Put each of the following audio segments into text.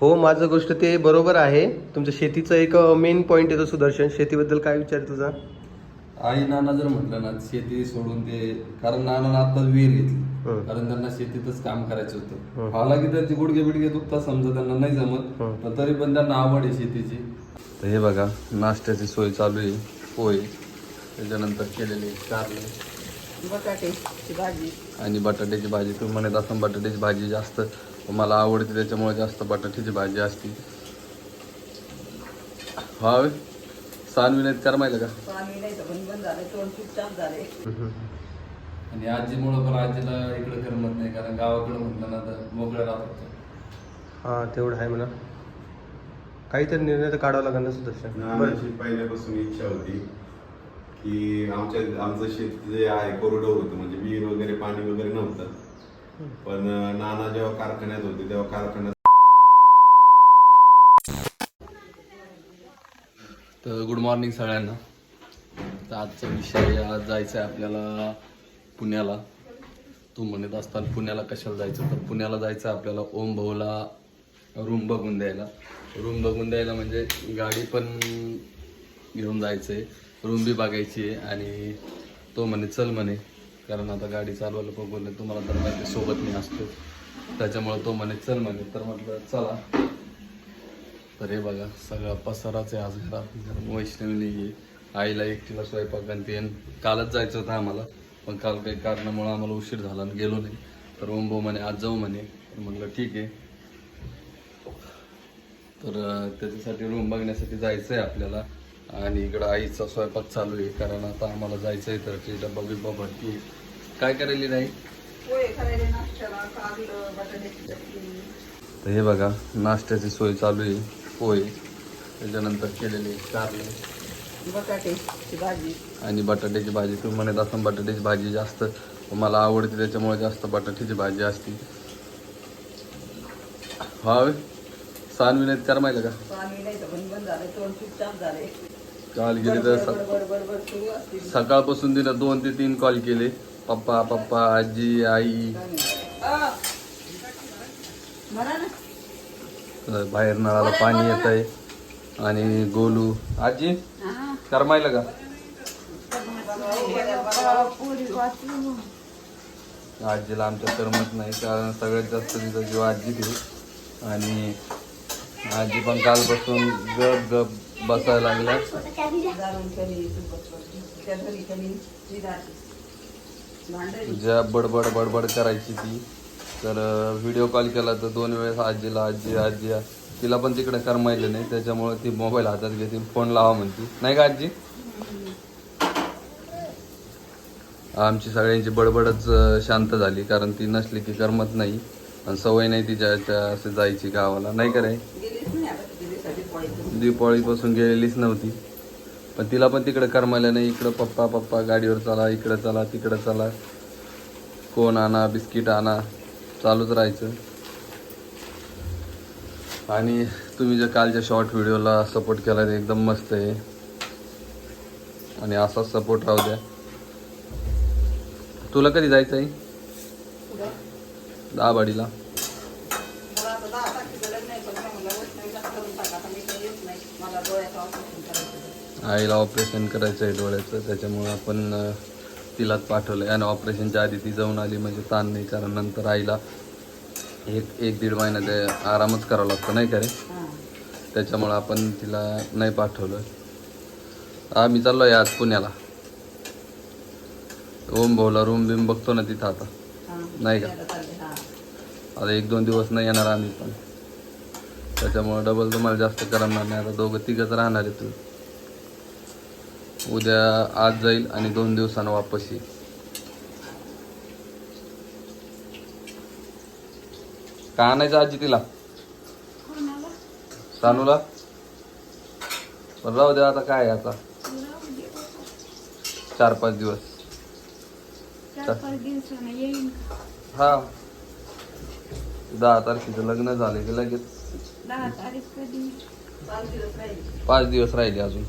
हो माझं गोष्ट ते बरोबर आहे. तुमच्या शेतीचं एक मेन पॉईंट येतो सुदर्शन. शेतीबद्दल काय विचार आहे तुझा? आई नाना जर म्हटलं ना शेती सोडून ते कारण नाना आता विहीर घेतली. हं. कारण त्यांना शेतीतच काम करायचं. होतं. हालाकी त्यांची गुडघे बिडघे दुखता समजा त्यांना नाही जमत. पण तरी पण त्यांना आवड आहे शेतीची. तर हे बघा नाश्त्याची सोय चालू आहे पोहे त्याच्यानंतर केलेले कारले. बटाट्याची भाजी. आणि बटाट्याची भाजी तुम्ही म्हणत असं बटाट्याची भाजी जास्त मला आवडते त्याच्यामुळे जास्त बटाट्याची भाजी असते. हा होय. सानवीने कर माहिती का? आणि आजीमुळं पण आजीला इकडे करमत नाही कारण गावाकडे म्हटलं ना तर मोकळं राहतात हा तेवढं आहे म्हणा. काहीतरी निर्णय तर काढावा लागेल ना सुदर्शन. पहिल्यापासून इच्छा होती. की आमच्या आमचं शेत जे आहे कोरडं होतं. म्हणजे विहीर वगैरे पाणी वगैरे नव्हतं. पण नाना जेव्हा कारखान्यात होते तेव्हा कारखान्यात तर गुड मॉर्निंग सगळ्यांना. तर आजचा विषय आज जायचं आहे आपल्याला पुण्याला. तू म्हणत असताना पुण्याला कशाला जायचं? तर पुण्याला जायचं आहे आपल्याला ओम भाऊला रूम बघून द्यायला. रूम बघून द्यायला म्हणजे गाडी पण घेऊन जायचं आहे रूम बी बघायची आहे आणि तो म्हणे चल म्हणे कारण आता गाडी चालवायला बघून तुम्हाला तर माहिती सोबत मी असतो. त्याच्यामुळे तो म्हणे चल म्हणे. तर म्हटलं चला. तर हे बघा सगळा पसाराच आहे आज घरात. कारण वैष्णवीने ये आईला एकटीला स्वयंपाक आणि ते कालच जायचं होतं आम्हाला. पण काल काही कारणामुळं आम्हाला उशीर झाला आणि गेलो नाही. तर ओंबो म्हणे आज जाऊ म्हणे. म्हटलं ठीक आहे. तर त्याच्यासाठी रूम बघण्यासाठी जायचं आहे आपल्याला. आणि इकडं आईचा स्वयंपाक चालू आहे कारण आता आम्हाला जायचं आहे तर ते डब्बा बिब्बा भरती काय करायली नाही? तर हे बघा नाश्त्याची सोय चालू आहे पोहे. त्याच्यानंतर केलेले कारले. बटाट्याची भाजी. आणि बटाट्याची भाजी तुम्ही म्हणत असं बटाट्याची भाजी जास्त मला आवडते त्याच्यामुळे जास्त बटाट्याची भाजी असते. हा होय. सानवीने कर माहिती का? काल गेली तर स- सकाळपासून तिला दोन ते तीन कॉल केले. पप्पा पप्पा आजी आई. ना अ, बाहेर नळाला पाणी येत आहे. आणि गोलू. आजी करमायला का? आजीला आमच्या करमत नाही कारण सगळ्यात जास्त तिचा जीव आजी घेऊ आणि आजी पण कालपासून गप गप बसायला लागल्या जाणून ज्या बडबड बडबड करायची ती. तर व्हिडिओ कॉल केला तर दोन वेळेस आजीला आजी आजी तिला पण तिकडे करमायलं नाही. त्याच्यामुळे ती मोबाईल हातात घेते फोन लावा म्हणते. नाही का आजी? आमची सगळ्यांची बडबडच शांत झाली. कारण ती नसली की करमत नाही. आणि सवय नाही तिच्या असे असं जायची गावाला. नाही का दीपावळीपासून गेलेलीच नव्हती. पण तिला पण तिकडे करमायला नाही. इकडं पप्पा पप्पा गाडीवर चला इकडं चला तिकडं चला. कोण आणा बिस्किट आणा चालूच राहायचं. आणि तुम्ही जे कालच्या शॉर्ट व्हिडिओला सपोर्ट केला ते एकदम मस्त आहे. आणि असाच सपोर्ट राहू द्या. तुला कधी जायचं आहे दाबाडीला मला आता दहा तारखेचं लग्न आहे, पण मी म्हणलं, वैष्णवीला करून टाका. आता मी काही येत नाही. मला डोळ्याचं ऑपरेशन करायचं आहे. आईला ऑपरेशन करायचं आहे डोळ्याचं त्याच्यामुळे आपण तिलाच पाठवलं आहे आणि ऑपरेशनच्या आधी ती जाऊन आली म्हणजे ताण नाही कारण नंतर आईला एक एक दीड महिना ते आरामच करावा लागतो नाही का रे. त्याच्यामुळं आपण तिला नाही पाठवलं आम्ही चाललो आहे आज पुण्याला ओम भाऊला रूम बिम बघतो ना तिथं आता. नाही का? आता एक दोन दिवस नाही येणार आम्ही पण त्याच्यामुळं डबल तुम्हाला जास्त करणार नाही. आता दोघं तिघंच राहणार आहे उद्या आज जाईल आणि दोन दिवसानं वापस येईल. का आणायचं आजी तिला? सानूला? पण राहू द्या आता काय आहे आता. चार पाच दिवस. हा. दहा तारखेचं लग्न झालं की लगेच. दहा तारीख कधी पाच दिवस राहील. अजून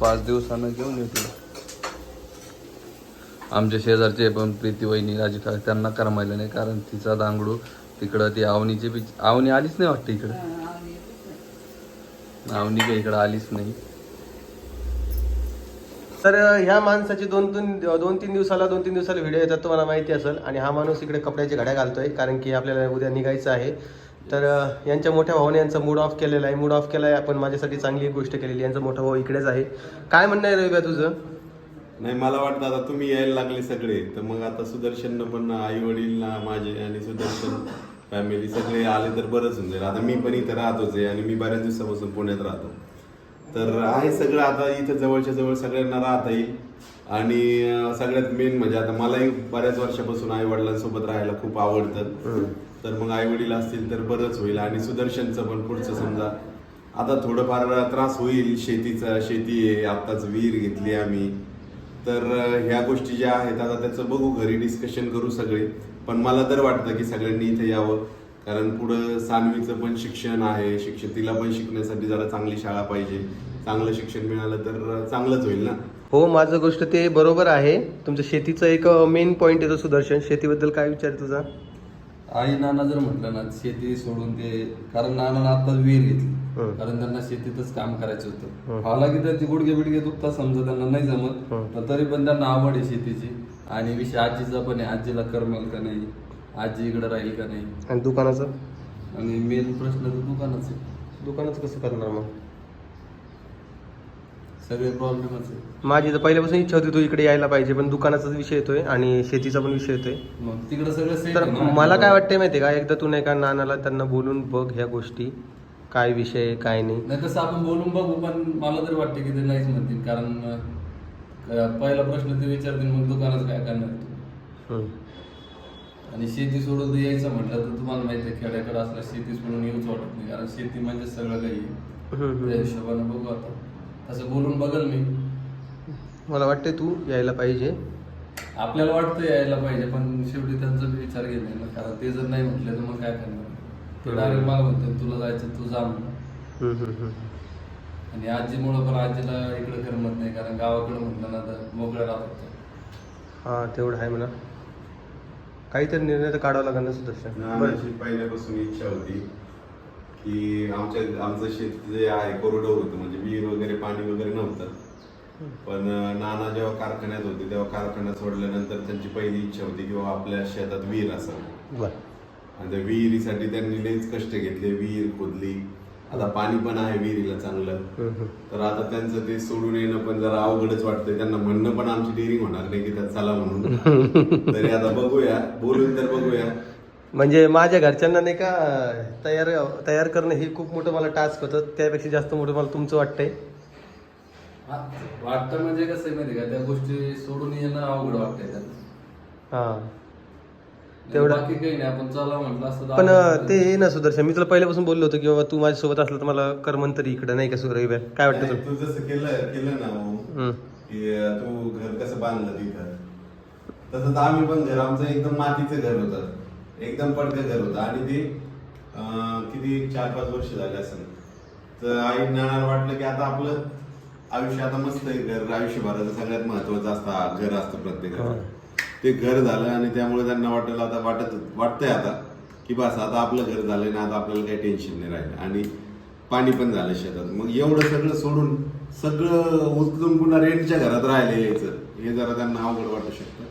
पाच दिवसानं घेऊन येऊ तिला आमच्या शेजारचे पण प्रीती वहिनी राजू त्यांना करमायला नाही कारण तिचा दांगडू तिकडं ती आवनीची बी आवनी आलीच नाही वाटतं इकडं. आवनी काही इकडं आलीच नाही तर ह्या माणसाचे दोन तीन दोन तीन दिवसाला दोन तीन दिवसाला व्हिडिओ येतात तुम्हाला माहिती असेल. आणि हा माणूस इकडे कपड्याच्या घड्या घालतोय कारण की आपल्याला उद्या निघायचं आहे. तर यांच्या मोठ्या भावाने यांचा मूड ऑफ केलेला आहे. मूड ऑफ केला आहे आपण माझ्यासाठी चांगली एक गोष्ट केलेली यांचा मोठा भाऊ इकडेच आहे. काय म्हणणं आहे रविबा तुझं? नाही मला वाटतं आता तुम्ही यायला लागले सगळे. तर मग आता सुदर्शन पण आई वडील ना माझे आणि सुदर्शन फॅमिली सगळे आले तर बरंच होऊन जाईल. आता मी पण इथं राहतोच आहे आणि मी बऱ्याच दिवसापासून पुण्यात राहतो. तर आहे सगळं आता इथं जवळच्या जवळ सगळ्यांना राहता येईल. आणि सगळ्यात मेन म्हणजे आता मलाही बऱ्याच वर्षापासून आई वडिलांसोबत राहायला खूप आवडतं. तर मग आई वडील असतील तर बरंच होईल. आणि सुदर्शनचं पण पुढचं समजा. आता थोडंफार त्रास होईल शेतीचा शेती आहे आत्ताच विहीर घेतली आम्ही. तर ह्या गोष्टी ज्या आहेत आता त्याचं बघू घरी डिस्कशन करू सगळे. पण मला तर वाटतं की सगळ्यांनी इथे यावं. कारण पुढं सानवीचं पण शिक्षण आहे शिक्षण तिला पण शिकण्यासाठी जरा चांगली शाळा पाहिजे. चांगलं शिक्षण मिळालं तर चांगलंच होईल ना? हो माझं गोष्ट ते बरोबर आहे. तुमचं शेतीचं एक मेन पॉईंट येतो सुदर्शन. शेतीबद्दल काय विचार आहे तुझा? आई नाना जर म्हटलं ना शेती सोडून ते कारण नाना आता विहीर घेतली. कारण त्यांना शेतीतच काम करायचं होतं. हं. हालाकी त्यांची गुडघे बिडघे दुखता समजा त्यांना नाही जमत. तरी पण त्यांना आवड आहे शेतीची. आणि विषय आजीचा पण आहे. आजीला करमल का नाही? आजी इकडे राहील का नाही? आणि दुकानाचं? आणि मेन प्रश्न तर दुकानाच आहे. दुकानाचं कसं करणार मग? सगळे प्रॉब्लेमच आहे. माझी तर पहिल्यापासून इच्छा होती तू इकडे यायला पाहिजे पण दुकानाचाच विषय येतोय आणि शेतीचा पण विषय येतोय. मग तिकडे सगळं set तर आहे ना. मला काय वाटतंय माहितीये का? एकदा तू नाही का नानाला त्यांना बोलून बघ ह्या गोष्टी काय विषय आहे, काय नाही. नाही तसं आपण बोलून बघू पण मला तरी वाटतं की ते नाहीच म्हणतील कारण अं, पहिला प्रश्न ते विचारतील मग दुकानात काय करणार? हम्म. आणि शेती सोडून यायचं म्हटलं तर तुम्हाला माहिती आहे खेड्याकडे असल्या शेती सोडून येऊच वाटत नाही. कारण शेती म्हणजे सगळं काही. आहे. त्या हिशोबाने बघू आता. तसं बोलून बघल मी. मला वाटतंय तू यायला पाहिजे. आपल्याला वाटतं यायला पाहिजे पण शेवटी त्यांचा बी विचार घेत नाही ना. कारण ते जर नाही म्हटले तर मग काय करणार? ते डायरेक्ट मला म्हणतात तुला जायचं तू जा म्हणून. हम्म, हम्म, हम्म. आणि आजीमुळं पण आजीला इकडे करमत नाही कारण गावाकडे म्हटलं ना तर मोकळ्या राहतात. हा तेवढं आहे म्हणा. काहीतरी निर्णय तर काढावा लागेल ना सुदर्शन बरं. नानाची पहिल्यापासून इच्छा होती की आमच्या आमचं शेत जे आहे कोरडं होतं म्हणजे विहीर वगैरे पाणी वगैरे नव्हतं. पण अं, नाना जेव्हा कारखान्यात होते तेव्हा कारखाना सोडल्यानंतर त्यांची पहिली इच्छा होती की बाबा आपल्या शेतात विहीर असावी. बरं. आणि त्या विहिरीसाठी त्यांनी लईच कष्ट घेतले विहीर खोदली. आता पाणी पण आहे विहिरीला चांगलं. तर आता त्यांचं ते सोडून येणं पण जरा अवघडच वाटतंय. त्यांना म्हणणं पण आमची डेअरिंग होणार नाही की त्यात चला म्हणून. तरी आता बघूया. बोलून तर बघूया. म्हणजे माझ्या घरच्यांना नाही का तयार तयार करणं हे खूप मोठं मला टास्क होतं. त्यापेक्षा जास्त मोठं मला तुमचं वाटतंय. वाटतं म्हणजे कसं आहे माहिती का? त्या गोष्टी सोडून येणं अवघड वाटतंय त्यांना. हा. तेवढं तेवढं- बाकी काही नाही आपण चला म्हटलं असतं तर पण आपण- ते हे ना सुदर्शन मी तुला पहिल्यापासून बोललो होतो की बाबा तू माझ्यासोबत असलं तर मला करमन तरी इकडं नाही का सुरविबाई काय वाटतं तुला? तू जसं केलं केलं ना भाऊ, हम्म. की अं, तू घर कसं बांधलं तिथं? तसंच आम्ही पण घर आमचं एकदम मातीचं घर होतं. एकदम पडकं घर होतं. आणि ते अं, किती चार पाच वर्ष झाले असेल. तर आई नानाला वाटलं की आता आपलं आयुष्य आता मस्त आहे घर. आयुष्यभराचं सगळ्यात महत्वाचं असतं हा, घर असतं प्रत्येकाचं. ते घर झालं आणि त्यामुळे त्यांना वाटलं आता वाटत वाटतंय आता की बस आता आपलं घर झालंय ना आता आपल्याला काही टेन्शन नाही राहिलं. आणि पाणी पण झालं शेतात. मग एवढं सगळं सोडून सगळं उचलून पुन्हा रेंटच्या घरात राहिले यायचं. हे जरा त्यांना अवघड वाटू शकतं.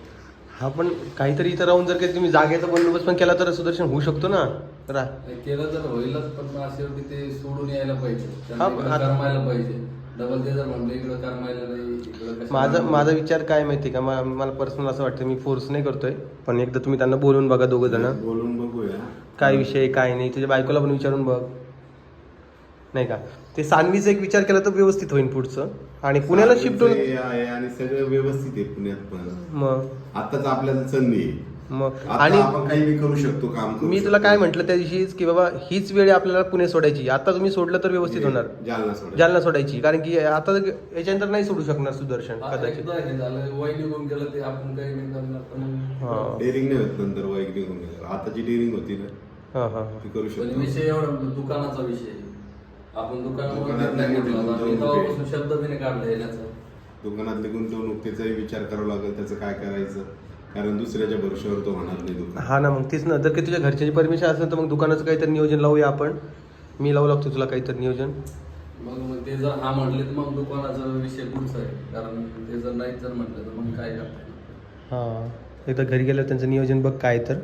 हा पण काहीतरी इथं राहून जर काही तुम्ही जागेचा बंदोबस्त पण केला तर सुदर्शन होऊ शकतो ना? रा केलं तर होईलच पण शेवटी ते सोडून यायला पाहिजे. त्यांना हा, इकडं आता- करमायला पाहिजे. डबल ते जर म्हणलं इकडं करमायला नाही इकडं कशाला माझा? माझा विचार काय माहिती का? मा- मला पर्सनल असं वाटतं मी फोर्स नाही करतोय. पण एकदा तुम्ही त्यांना बोलून बघा दोघं जण. बोलून बघूया. काय विषय आहे, काय नाही. तुझ्या बायकोला पण विचारून बघ. नाही का? ते सानवीचा एक विचार केला तर व्यवस्थित होईल पुढचं. आणि पुण्याला शिफ्ट हे आहे आणि सगळं व्यवस्थित आहे पुण्यात पण. मग? आताच आपल्याला संधी आहे. मग आणि आपण काही बी करू शकतो काम करू मी तुला शकतो. काय म्हटलं त्या दिवशीच की बाबा हीच वेळ आपल्याला पुणे सोडायची आता तुम्ही सोडलं तर व्यवस्थित होणार जालना सोडायचं. जालना सोडायची कारण की आता याच्यानंतर नाही सोडू शकणार सुदर्शन आता कदाचित एकदा हे झालं वय निघून गेलं ते आपण काही नाही करणार पण हा डेअरिंग नाही होत नंतर वैयक्तिक निघून गेल्यावर. आता जी डेअरिंग होती ना हा हा हा. ती करू पण शकतो विषय एवढा दुकानाचा विषय आहे. आपण दुकानात दुकानावर नाही नाही म्हटलं आता. मी गुंतवणूक तेव्हापासून शब्द बी नाही काढला येण्याचा दुकानातली गुंतवणूक त्याचाही विचार करावा लागेल त्याचं काय करायचं कारण दुसऱ्याच्या भरोश्यावर तो होणार नाही दुकान. हा ना मग तीच ना. जर की तुझ्या घरच्याची परमिशन असेल तर मग दुकानाचं काहीतरी नियोजन लावूया आपण. मी लावू लागतो तुला काहीतरी नियोजन. मग मग ते जर हा म्हटले तर मग दुकानाचा विषय पुढचा आहे. कारण ते जर नाही जर म्हटलं तर मग काय करता हां. एकदा घरी गेल्यावर त्यांचं नियोजन बघ काय तर.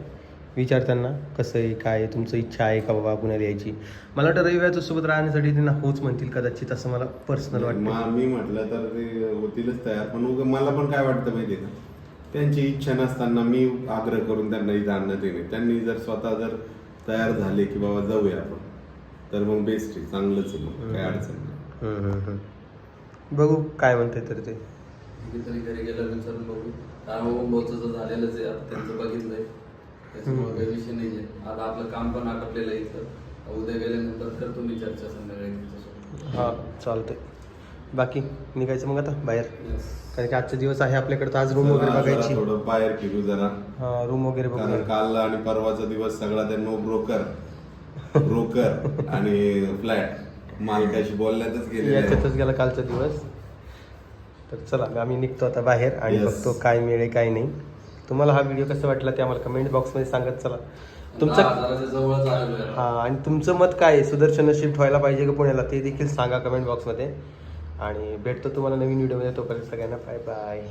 विचार त्यांना कसं आहे काय आहे, तुमचं इच्छा आहे का बाबा पुण्याला यायची. मला वाटतं रविवारच्या सोबत राहण्यासाठी त्यांना होच म्हणतील कदाचित असं मला पर्सनल वाटतं. मा- मी म्हटलं तर ते होतीलच तयार. पण उगा मला पण काय वाटतं माहितीये का? त्यांची इच्छा नसताना मी आग्रह करून त्यांना इथं आणण्यात येणे त्यांनी जर स्वतः जर तयार झाले की बाबा जाऊया आपण तर मग बेस्ट आहे. चांगलंच आहे मग काय अडचण नाही. हम्म, हम्म, हम्म. बघू काय म्हणते तर ते. कितीतरी घरी गेल्यावर विचारून बघू. कारण तर झालेलंच आहे. आता त्यांचं बघितलंय. त्याच्यामुळे काही विषय नाही आहे. आता आपलं काम पण आटपलेलं आहे इथं. उद्या गेल्यानंतर करतो मी चर्चा संध्याकाळी हां चालतंय. बाकी निघायचं मग आता बाहेर. कारण की आजचा दिवस आहे आपल्याकडे तर आज रूम वगैरे बघायची. थोडं बाहेर फिरू जरा. हा रूम वगैरे कारण बघूया काल आणि परवाचा दिवस सगळा त्या नो ब्रोकर ब्रोकर आणि फ्लॅट मालकाशी बोलण्यातच गेले याच्यातच गेला कालचा दिवस. तर चला आम्ही निघतो आता बाहेर आणि Yes. बघतो काय मिळेल काय नाही. तुम्हाला हा व्हिडिओ कसा वाटला ते आम्हाला कमेंट बॉक्समध्ये सांगत चला. तुमचं हजाराच्या जवळच आलेलो आहे. हा आणि तुमचं मत काय आहे? सुदर्शन शिफ्ट व्हायला पाहिजे का पुण्याला? ते देखील सांगा कमेंट बॉक्समध्ये आणि भेटतो तुम्हाला नवीन व्हिडिओमध्ये. तोपर्यंत सगळ्यांना बाय बाय.